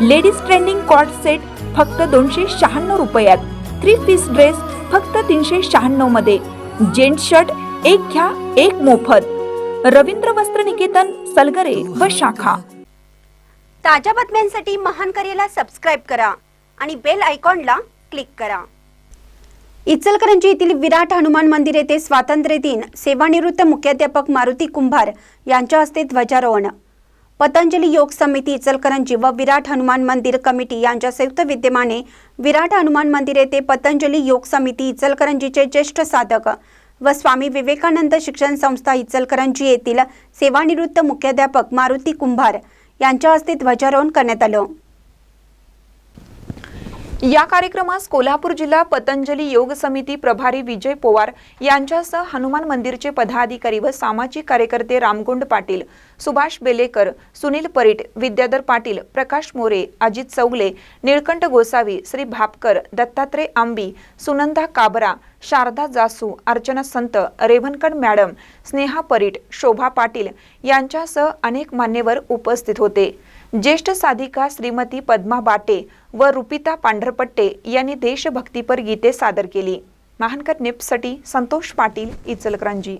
Ladies trending coat set फक्त दोनशे शहाण्णव रुपयात. थ्री पीस ड्रेस फक्त तीनशे शहाण्णवमध्ये. जेंट शर्ट एक घ्या एक मोफत. रवींद्र वस्त्र निकेतन सलगरे व शाखा. ताज्या बातम्यांसाठी महान करेला सबस्क्राईब करा आणि बेल आयकॉनला क्लिक करा. इचलकरंजी येथील विराट हनुमान मंदिर येथे स्वातंत्र्य दिन सेवानिवृत्त मुख्याध्यापक मारुती कुंभार यांच्या हस्ते ध्वजारोहण. पतंजली योग समिती इचलकरंजी व विराट हनुमान मंदिर कमिटी यांच्या संयुक्त विद्यमाने विराट हनुमान मंदिर येथे पतंजली योग समिती इचलकरंजीचे ज्येष्ठ साधक व स्वामी विवेकानंद शिक्षण संस्था इचलकरंजी येथील सेवानिवृत्त मुख्याध्यापक मारुती कुंभार यांच्या हस्ते ध्वजारोहण करण्यात आलं. या कार्यक्रमास कोल्हापूर जिल्हा पतंजली योग समिती प्रभारी विजय पोवार यांच्यासह हनुमान मंदिरचे पदाधिकारी व सामाजिक कार्यकर्ते रामगुंड पाटील सुभाष बेलेकर सुनील परीट विद्याधर पाटील प्रकाश मोरे अजित चौगले निळकंठ गोसावी श्री भापकर दत्तात्रय आंबी सुनंदा काबरा शारदा जासू अर्चना संत रेवनकर मॅडम स्नेहा परीट शोभा पाटील यांच्यासह अनेक मान्यवर उपस्थित होते. ज्येष्ठ साधिका श्रीमती पद्मा बाटे व रुपिता पांढरपट्टे यांनी देशभक्तीपर गीते सादर केली. महानकर निप्ससाठी संतोष पाटील इचलकरंजी.